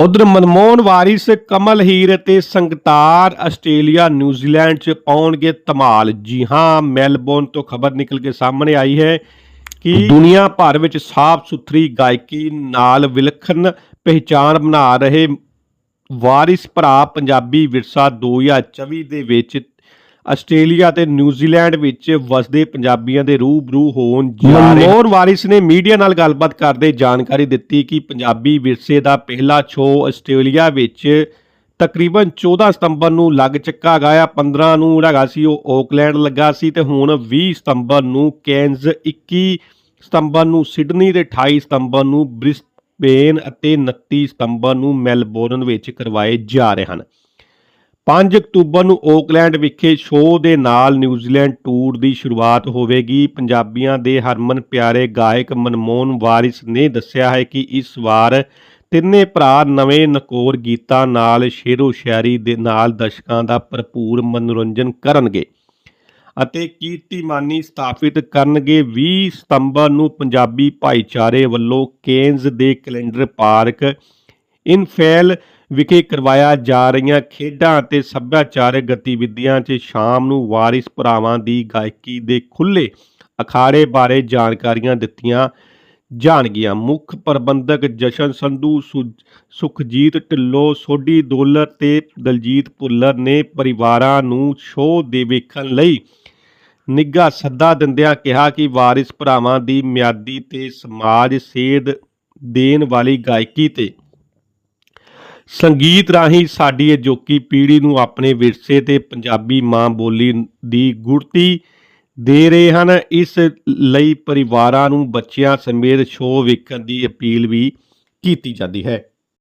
ਉਧਰ ਮਨਮੋਹਨ ਵਾਰਿਸ ਕਮਲ ਹੀਰ ਅਤੇ Sangtar Australia New Zealand 'ਚ ਪਾਉਣਗੇ ਧਮਾਲ। ਜੀ ਹਾਂ, ਮੈਲਬੌਰਨ ਤੋਂ ਖਬਰ ਨਿਕਲ ਕੇ ਸਾਹਮਣੇ ਆਈ ਹੈ ਕਿ ਦੁਨੀਆ ਭਰ ਵਿੱਚ ਸਾਫ਼ ਸੁਥਰੀ ਗਾਇਕੀ ਨਾਲ ਵਿਲੱਖਣ ਪਹਿਚਾਣ ਬਣਾ ਰਹੇ ਵਾਰਿਸ ਭਰਾ ਪੰਜਾਬੀ ਵਿਰਸਾ 2024 ਦੇ ਵਿੱਚ ਆਸਟ੍ਰੇਲੀਆ ਤੇ ਨਿਊਜ਼ੀਲੈਂਡ ਵਿੱਚ ਵਸਦੇ ਪੰਜਾਬੀਆਂ ਦੇ ਰੂਬਰੂ ਹੋਣ ਜਾ ਰਹੇ ਮਨਮੋਹਨ ਵਾਰਿਸ ਨੇ ਮੀਡੀਆ ਨਾਲ ਗੱਲਬਾਤ ਕਰਦੇ ਜਾਣਕਾਰੀ ਦਿੱਤੀ ਕਿ ਪੰਜਾਬੀ ਵਿਰਸੇ ਦਾ ਪਹਿਲਾ ਸ਼ੋਅ ਆਸਟ੍ਰੇਲੀਆ ਵਿੱਚ ਤਕਰੀਬਨ 14 ਸਤੰਬਰ ਨੂੰ ਲੱਗ ਚੱਕਾ ਗਿਆ 15 ਨੂੰ ਜਿਹੜਾ ਹੈਗਾ ਸੀ, ਉਹ ਓਕਲੈਂਡ ਲੱਗਾ ਸੀ ਤੇ ਹੁਣ 20 ਸਤੰਬਰ ਨੂੰ ਕੈਨਜ਼ 21 ਸਤੰਬਰ ਨੂੰ ਸਿਡਨੀ ਤੇ 28 ਸਤੰਬਰ ਨੂੰ ਬ੍ਰਿਸਬੇਨ ਅਤੇ 29 ਸਤੰਬਰ ਨੂੰ ਮੈਲਬੌਰਨ ਵਿੱਚ ਕਰਵਾਏ ਜਾ ਰਹੇ ਹਨ। 5 ਅਕਤੂਬਰ ਨੂੰ ਓਕਲੈਂਡ ਵਿਖੇ ਸ਼ੋਅ ਦੇ ਨਾਲ ਨਿਊਜ਼ੀਲੈਂਡ ਟੂਰ ਦੀ ਸ਼ੁਰੂਆਤ ਹੋਵੇਗੀ। ਪੰਜਾਬੀਆਂ ਦੇ ਹਰਮਨ ਪਿਆਰੇ ਗਾਇਕ ਮਨਮੋਹਨ ਵਾਰਿਸ ਨੇ ਦੱਸਿਆ ਹੈ ਕਿ ਇਸ ਵਾਰ ਤਿੰਨੇ ਭਰਾ ਨਵੇਂ ਨਕੋਰ ਗੀਤਾਂ ਨਾਲ ਸ਼ੇਰੋ ਸ਼ਾਇਰੀ ਦੇ ਨਾਲ ਦਰਸ਼ਕਾਂ ਦਾ ਭਰਪੂਰ ਮਨੋਰੰਜਨ ਕਰਨਗੇ ਅਤੇ ਕੀਰਤੀਮਾਨੀ ਸਥਾਪਿਤ ਕਰਨਗੇ। 20 ਸਤੰਬਰ ਨੂੰ ਪੰਜਾਬੀ ਭਾਈਚਾਰੇ ਵੱਲੋਂ ਕੇਨਜ਼ ਦੇ ਕੈਲੰਡਰ ਪਾਰਕ। ਇਨਫੈਲ ਵਿਖੇ ਕਰਵਾਇਆ ਜਾ ਰਹੀਆਂ ਖੇਡਾਂ ਅਤੇ ਸੱਭਿਆਚਾਰਕ ਗਤੀਵਿਧੀਆਂ 'ਚ ਸ਼ਾਮ ਨੂੰ ਵਾਰਿਸ ਭਰਾਵਾਂ ਦੀ ਗਾਇਕੀ ਦੇ ਖੁੱਲ੍ਹੇ ਅਖਾੜੇ ਬਾਰੇ ਜਾਣਕਾਰੀਆਂ ਦਿੱਤੀਆਂ ਜਾਣਗੀਆਂ। ਮੁੱਖ ਪ੍ਰਬੰਧਕ ਜਸ਼ਨ ਸੰਧੂ, ਸੁ- ਸੁਖਜੀਤ ਢਿੱਲੋਂ, ਸੋਢੀ ਦੋਲਰ ਤੇ ਦਲਜੀਤ ਭੁੱਲਰ ਨੇ ਪਰਿਵਾਰਾਂ ਨੂੰ ਸ਼ੋਅ ਦੇ ਵੇਖਣ ਲਈ ਨਿੱਘਾ ਸੱਦਾ ਦਿੰਦਿਆਂ ਕਿਹਾ ਕਿ ਵਾਰਿਸ ਭਰਾਵਾਂ ਦੀ ਮਿਆਦੀ ਤੇ ਸਮਾਜ ਸੇਧ ਦੇਣ ਵਾਲੀ ਗਾਇਕੀ ਤੇ ਸੰਗੀਤ ਰਾਹੀਂ ਸਾਡੀ ਅਜੋਕੀ ਪੀੜ੍ਹੀ ਨੂੰ ਆਪਣੇ ਵਿਰਸੇ ਤੇ ਪੰਜਾਬੀ ਮਾਂ ਬੋਲੀ ਦੀ ਗੁੜਤੀ ਦੇ ਰਹੇ ਹਨ। ਇਸ ਲਈ ਪਰਿਵਾਰਾਂ ਨੂੰ ਬੱਚਿਆਂ ਸਮੇਤ ਸ਼ੋਅ ਵੇਖਣ ਦੀ ਅਪੀਲ ਵੀ ਕੀਤੀ ਜਾਂਦੀ ਹੈ।